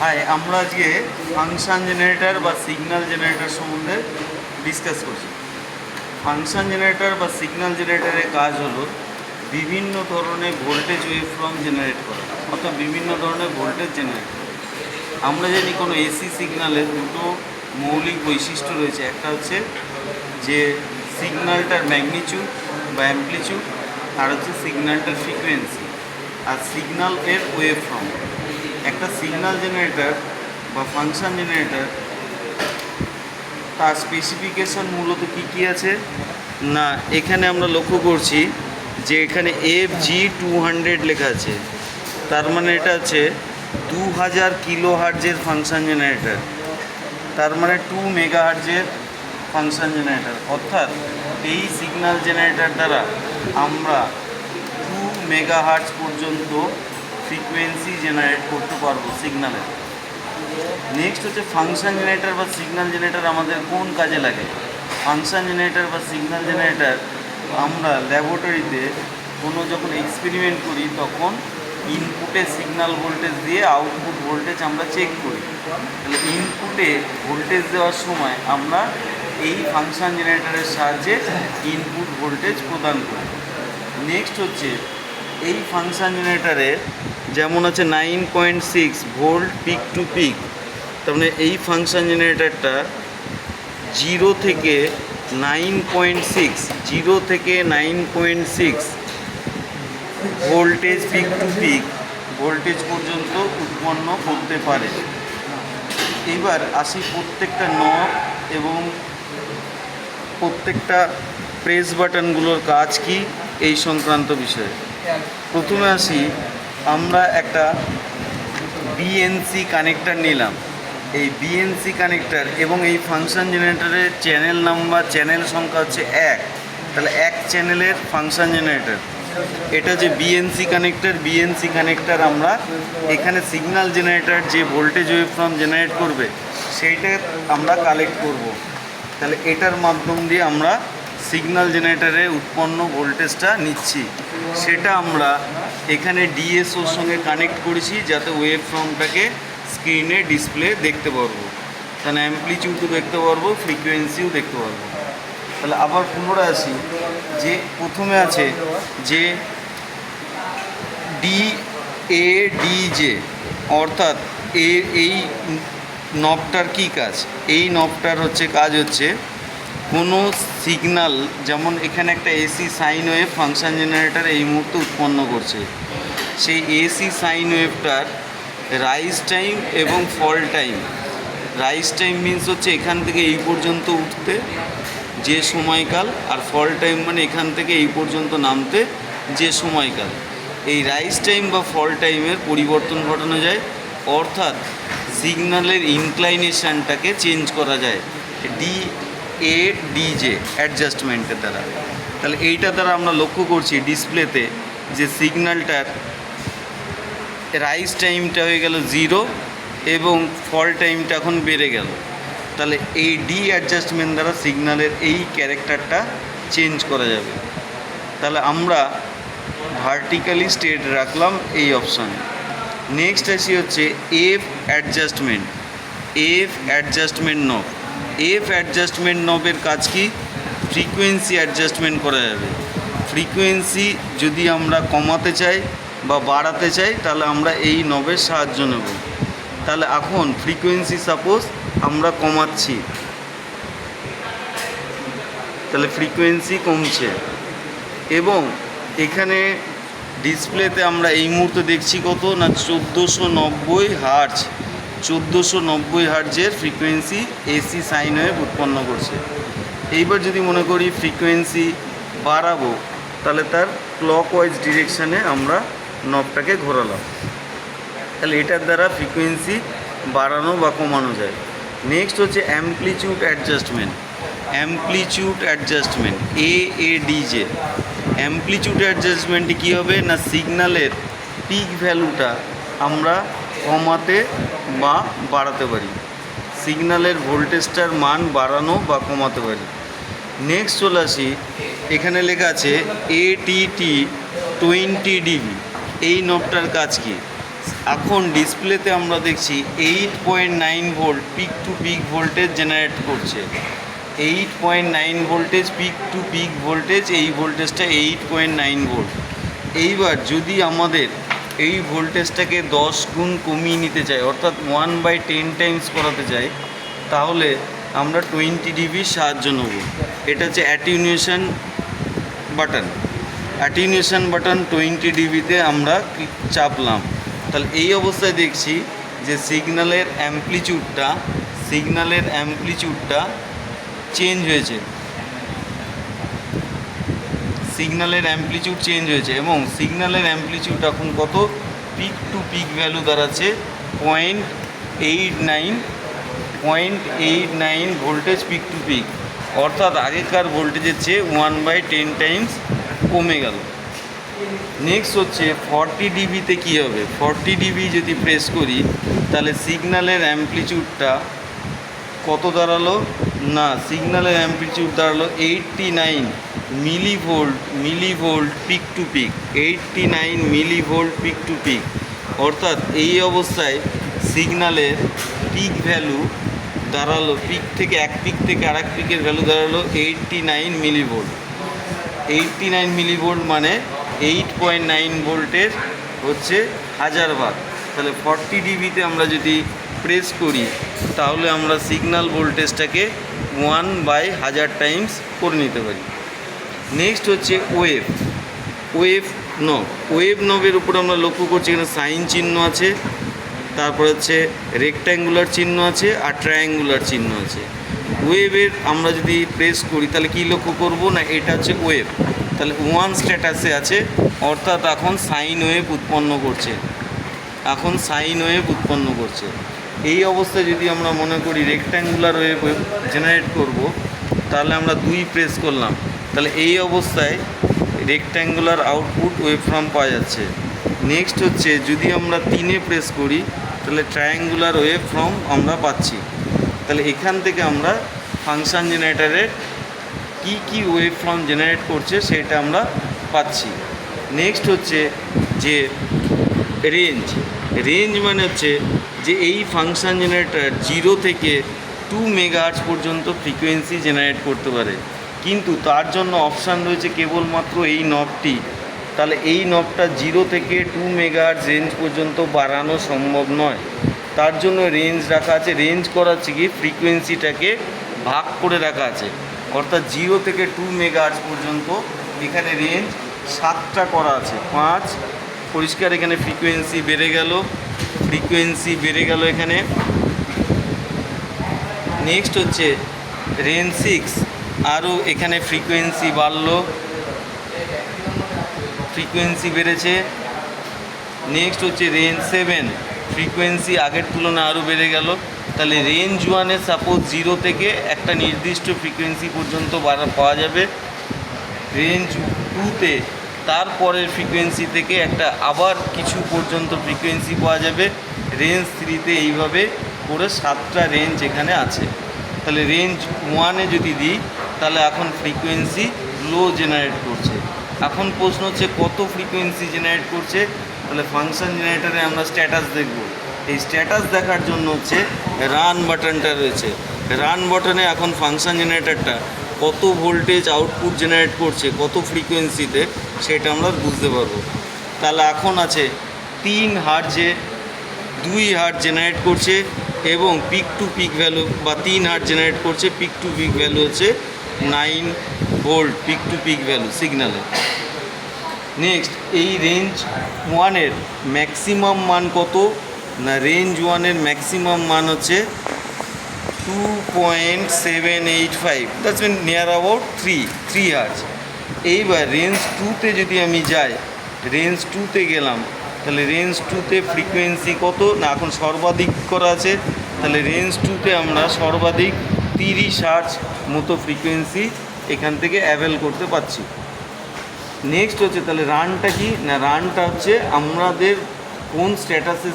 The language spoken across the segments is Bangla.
হাই আমরা আজকে ফাংশন জেনারেটর বা সিগন্যাল জেনারেটর সম্বন্ধে ডিসকাস করছি। ফাংশন জেনারেটর বা সিগন্যাল জেনারেটরের কাজ হলো বিভিন্ন ধরনের ভোল্টেজ ওয়েভফর্ম জেনারেট করা, অর্থাৎ বিভিন্ন ধরনের ভোল্টেজ জেনারেট করা। আমরা জানি কোনো এসি সিগন্যালের দুটো মৌলিক বৈশিষ্ট্য রয়েছে, একটা হচ্ছে যে সিগন্যালটার ম্যাগনিচিউড বা অ্যাম্পলিচিউড আর হচ্ছে সিগন্যালটার ফ্রিকোয়েন্সি আর সিগন্যাল এর ওয়েভ ফর্ম একটা সিগন্যাল জেনারেটর বা ফাংশন জেনারেটর তার স্পেসিফিকেশন মূলত কী কী আছে? না, এখানে আমরা লক্ষ্য করছি যে এখানে এফ জি টু হান্ড্রেড লেখা আছে। তার মানে এটা হচ্ছে দু হাজার কিলো হার্জের ফাংশন জেনারেটর তার মানে টু মেগা হার্জের ফাংশন জেনারেটর অর্থাৎ এই সিগন্যাল জেনারেটর দ্বারা আমরা টু মেগা হার্জ পর্যন্ত ফ্রিকোয়েন্সি জেনারেট করতে পারব সিগন্যালের নেক্সট হচ্ছে ফাংশন জেনারেটার বা সিগন্যাল জেনারেটর আমাদের কোন কাজে লাগে? ফাংশন জেনারেটার বা সিগন্যাল জেনারেটার আমরা ল্যাবরেটরিতে কোনো যখন এক্সপেরিমেন্ট করি, তখন ইনপুটে সিগন্যাল ভোল্টেজ দিয়ে আউটপুট ভোল্টেজ আমরা চেক করি। তাহলে ইনপুটে ভোল্টেজ দেওয়ার সময় আমরা এই ফাংশন জেনারেটারের সাহায্যে ইনপুট ভোল্টেজ প্রদান করি। নেক্সট হচ্ছে এই ফাংশন জেনারেটারে যেমন আছে nine point six volt peak to peak, তার মানে এই ফাংশন জেনারেটারটা জিরো থেকে নাইন পয়েন্ট সিক্স, জিরো থেকে nine point six voltage peak to peak, voltage পর্যন্ত উৎপন্ন করতে পারে। এবার আসি প্রত্যেকটা নব এবং প্রত্যেকটা প্রেস বাটনগুলোর কাজ কি, এই সংক্রান্ত বিষয়ে। প্রথমে আসি আমরা একটা বিএনসি কানেক্টার নিলাম। এই বিএনসি কানেক্টার এবং এই ফাংশন জেনারেটরের চ্যানেল নাম্বার চ্যানেল সংখ্যা হচ্ছে এক। তাহলে এক চ্যানেলের ফাংশন জেনারেটর এটা যে বিএনসি কানেক্টার বিএনসি কানেক্টার আমরা এখানে সিগন্যাল জেনারেটর যে ভোল্টেজ ওয়েভফর্ম জেনারেট করবে, সেইটা আমরা কালেক্ট করব। তাহলে এটার মাধ্যম দিয়ে আমরা সিগন্যাল জেনারেটারে উৎপন্ন ভোল্টেজটা নিচ্ছি। সেটা আমরা এখানে ডিএসওর সঙ্গে কানেক্ট করেছি, যাতে ওয়েব ফর্মটাকে স্ক্রিনে ডিসপ্লে দেখতে পারব। তাহলে অ্যাম্পলিচিউডও দেখতে পারব ফ্রিকোয়েন্সিও দেখতে পারব। তাহলে আবার পুনরায় আসি, যে প্রথমে আছে যে ডি এ ডি জে অর্থাৎ এ, এই নবটার কী কাজ? এই নবটার হচ্ছে, কাজ হচ্ছে কোনো সিগনাল যেমন এখানে একটা AC sine wave function generator এই মুহূর্তে উৎপন্ন করছে। সেই এসি সাইন ওয়েভটার রাইজ টাইম এবং fall time rise time means হচ্ছে এখান থেকে এই পর্যন্ত উঠতে, যে সময়কাল, আর ফল টাইম মানে এখান থেকে এই পর্যন্ত নামতে, যে সময়কাল। এই রাইজ টাইম বা ফল টাইমের পরিবর্তন ঘটানো যায়, অর্থাৎ সিগন্যালের ইনক্লাইনেশনটাকে চেঞ্জ করা যায়। ডি এ ডিজে অ্যাডজাস্টমেন্টের দ্বারা। তাহলে এইটা দ্বারা আমরা লক্ষ্য করছি ডিসপ্লেতে যে সিগন্যালটার রাইজ টাইমটা হয়ে গেল জিরো এবং ফল টাইমটা এখন বেড়ে গেল। তাহলে এই ডি অ্যাডজাস্টমেন্ট দ্বারা সিগন্যালের এই ক্যারেক্টারটা চেঞ্জ করা যাবে। তাহলে আমরা ভার্টিক্যালি স্টেট রাখলাম এই অপশানে নেক্সট আসি হচ্ছে F adjustment F adjustment knob F adjustment নবের কাজ কি? ফ্রিকোয়েন্সি অ্যাডজাস্টমেন্ট করা যাবে। ফ্রিকোয়েন্সি যদি আমরা কমাতে চাই বা বাড়াতে চাই, তাহলে আমরা এই নবের সাহায্য নেব। তাহলে এখন ফ্রিকোয়েন্সি সাপোজ আমরা কমাচ্ছি। তাহলে ফ্রিকোয়েন্সি কমছে। এবং এখানে ডিসপ্লেতে আমরা এই মুহূর্তে দেখছি কত? না চোদ্দোশো নব্বই হার্জ চোদ্দোশো নব্বই হার্জের ফ্রিকোয়েন্সি এসি সাইন ওয়েভ উৎপন্ন করছে। এইবার যদি মনে করি ফ্রিকোয়েন্সি বাড়াবো, তাহলে তার ক্লক ওয়াইজ ডিরেকশানে আমরা নবটাকে ঘোরালাম। তাহলে এটার দ্বারা ফ্রিকোয়েন্সি বাড়ানো বা কমানো যায়। নেক্সট হচ্ছে অ্যাম্পলিচিউড অ্যাডজাস্টমেন্ট অ্যাম্পলিচিউড অ্যাডজাস্টমেন্ট এ এ ডিজে অ্যাম্পলিচিউড অ্যাডজাস্টমেন্টে কী হবে না সিগন্যালের পিক ভ্যালুটা আমরা কমাতে বা বাড়াতে পারি। সিগন্যালের ভোল্টেজটার মান বাড়ানো বা কমাতে পারি। নেক্সট চলে আসি। এখানে লেখা আছে এটিটি টোয়েন্টি ডিবি এই নবটার কাজ কি? এখন ডিসপ্লেতে আমরা দেখছি eight point nine volt peak to peak voltage generate করছে। Eight point nine voltage peak to peak voltage এই ভোল্টেজটা এইট পয়েন্ট নাইন ভোল্ট এইবার যদি আমাদের এই ভোল্টেজটাকে দশ গুণ কমিয়ে নিতে চাই, অর্থাৎ ওয়ান বাই টেন টাইমস করাতে চাই, তাহলে আমরা টোয়েন্টি ডিবির সাহায্য নেব। এটা হচ্ছে attenuation button attenuation button twenty ডিবিতে আমরা চাপলাম? তাহলে এই অবস্থায় দেখছি যে সিগন্যালের অ্যাম্প্লিচিউডটা সিগন্যালের অ্যাম্প্লিচিউডটা চেঞ্জ হয়েছে। সিগন্যালের অ্যাম্প্লিচিউড চেঞ্জ হয়েছে এবং সিগন্যালের অ্যাম্প্লিচিউড এখন কত? পিক টু পিক ভ্যালু দাঁড়াচ্ছে point eight nine point eight nine voltage peak to peak অর্থাৎ আগেকার ভোল্টেজের চেয়ে ওয়ান বাই টেন টাইমস কমে গেল। নেক্সট হচ্ছে ফর্টি ডিবিতে কী হবে? ফর্টি ডিবি যদি প্রেস করি, তাহলে সিগন্যালের অ্যাম্প্লিচিউডটা কত দাঁড়াল? না সিগন্যালের অ্যাম্প্লিচিউড দাঁড়াল eighty nine milli volt milli volt peak to peak eighty nine milli volt peak to peak অর্থাৎ এই অবস্থায় সিগনালের পিক ভ্যালু দাঁড়াল পিক থেকে এক পিক থেকে আরেক পিকের ভ্যালু দাঁড়াল eighty nine milli volt eighty nine milli volt মানে এইট পয়েন্ট নাইন ভোল্টের হচ্ছে হাজার ভাগ তাহলে ফর্টি ডিবিতে আমরা যদি প্রেস করি, তাহলে আমরা সিগনাল ভোল্টেজটাকে ওয়ান বাই হাজার টাইমস করে নিতে পারি। নেক্সট হচ্ছে ওয়েভ ওয়েভ নব ওয়েভ নবের উপর আমরা লক্ষ্য করছি এখানে সাইন চিহ্ন আছে, তারপর হচ্ছে রেক্ট্যাঙ্গুলার চিহ্ন আছে আর ট্রায়াঙ্গুলার চিহ্ন আছে। ওয়েভের আমরা যদি প্রেস করি, তাহলে কী লক্ষ্য করব? না, এটা হচ্ছে ওয়েভ তাহলে ওয়ান স্ট্যাটাসে আছে, অর্থাৎ এখন সাইন ওয়েভ উৎপন্ন করছে। এখন সাইন ওয়েভ উৎপন্ন করছে। এই অবস্থায় যদি আমরা মনে করি রেক্ট্যাঙ্গুলার ওয়েভ জেনারেট করব, তাহলে আমরা দুই প্রেস করলাম। তাহলে এই অবস্থায় রেক্ট্যাঙ্গুলার আউটপুট ওয়েভ ফর্ম পাওয়া যাচ্ছে। নেক্সট হচ্ছে, যদি আমরা তিনে প্রেস করি, তাহলে ট্রায়াঙ্গুলার ওয়েভ ফর্ম আমরা পাচ্ছি। তাহলে এখান থেকে আমরা ফাংশন জেনারেটারের কি কি ওয়েভ ফর্ম জেনারেট করছে সেটা আমরা পাচ্ছি। নেক্সট হচ্ছে যে রেঞ্জ রেঞ্জ মানে হচ্ছে যে এই ফাংশন জেনারেটার জিরো থেকে টু মেগাহার্টস পর্যন্ত ফ্রিকোয়েন্সি জেনারেট করতে পারে। কিন্তু তার জন্য অপশান রয়েছে কেবলমাত্র এই নবটি তাহলে এই নবটা জিরো থেকে টু মেগাহার্টস রেঞ্জ পর্যন্ত বাড়ানো সম্ভব নয়। তার জন্য রেঞ্জ রাখা আছে। রেঞ্জ করা হচ্ছে কি ফ্রিকোয়েন্সিটাকে ভাগ করে রাখা আছে। অর্থাৎ জিরো থেকে টু মেগাহার্টস পর্যন্ত এখানে রেঞ্জ সাতটা করা আছে। পাঁচ, পরিষ্কার, এখানে ফ্রিকোয়েন্সি বেড়ে গেল। ফ্রিকোয়েন্সি বেড়ে গেল এখানে। নেক্সট হচ্ছে রেঞ্জ সিক্স আরও এখানে ফ্রিকোয়েন্সি বাড়লো। ফ্রিকোয়েন্সি বেড়েছে। নেক্সট হচ্ছে রেঞ্জ সেভেন ফ্রিকোয়েন্সি আগের তুলনায় আরও বেড়ে গেল। তাহলে রেঞ্জ ওয়ানে সাপোজ জিরো থেকে একটা নির্দিষ্ট ফ্রিকোয়েন্সি পর্যন্ত বাড়া পাওয়া যাবে। রেঞ্জ টুতে তারপরের ফ্রিকোয়েন্সি থেকে একটা আবার কিছু পর্যন্ত ফ্রিকোয়েন্সি পাওয়া যাবে। রেঞ্জ থ্রিতে এইভাবে করে সাতটা রেঞ্জ এখানে আছে। তাহলে রেঞ্জ ওয়ানে যদি দিই তাহলে এখন ফ্রিকোয়েন্সি লো জেনারেট করছে। এখন প্রশ্ন হচ্ছে কত ফ্রিকোয়েন্সি জেনারেট করছে? তাহলে ফাংশন জেনারেটারে আমরা স্ট্যাটাস দেখব। এই স্ট্যাটাস দেখার জন্য হচ্ছে রান বাটনটা রয়েছে। রান বাটনে এখন ফাংশন জেনারেটরটা কত ভোল্টেজ আউটপুট জেনারেট করছে, কত ফ্রিকোয়েন্সিতে সেটা আমরা বুঝতে পারব। তাহলে এখন আছে তিন হার্জে দুই হার্ট জেনারেট করছে এবং পিক টু পিক ভ্যালু বা তিন হার্ট জেনারেট করছে পিক টু পিক ভ্যালু হচ্ছে nine volt peak to peak value সিগন্যালে next, এই রেঞ্জ ওয়ানের ম্যাক্সিমাম মান কত? না, রেঞ্জ ওয়ানের ম্যাক্সিমাম মান হচ্ছে two point seven eight five that's mean near about three three hertz এইবার রেঞ্জ টুতে যদি আমি যাই, রেঞ্জ টুতে গেলাম, তাহলে রেঞ্জ টুতে ফ্রিকোয়েন্সি কত? না, এখন সর্বাধিক করা আছে, তাহলে রেঞ্জ টুতে আমরা সর্বাধিক তিরিশ হার্জ মতো ফ্রিকোয়েন্সি এখান থেকে অ্যাভেল করতে পারছি। নেক্সট হচ্ছে তাহলে রানটা কি? না রানটা হচ্ছে আমাদের কোন স্ট্যাটাসে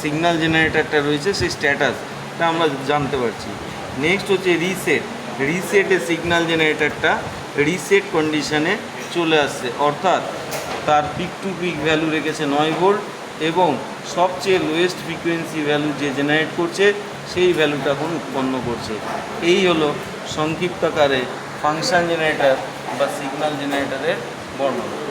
সিগন্যাল জেনারেটারটা রয়েছে, সেই স্ট্যাটাসটা আমরা জানতে পারছি। নেক্সট হচ্ছে রিসেট রিসেটে সিগন্যাল জেনারেটরটা রিসেট কন্ডিশনে চলে আসছে। অর্থাৎ তার পিক টু পিক ভ্যালু রেখেছে নয় ভোল্ট এবং সবচেয়ে লোয়েস্ট ফ্রিকোয়েন্সি ভ্যালু যে জেনারেট করছে সেই ভ্যালুটা এখন উৎপন্ন করছে। এই হলো সংক্ষিপ্তকারে ফাংশন জেনারেটর বা সিগন্যাল জেনারেটারের বর্ণনা।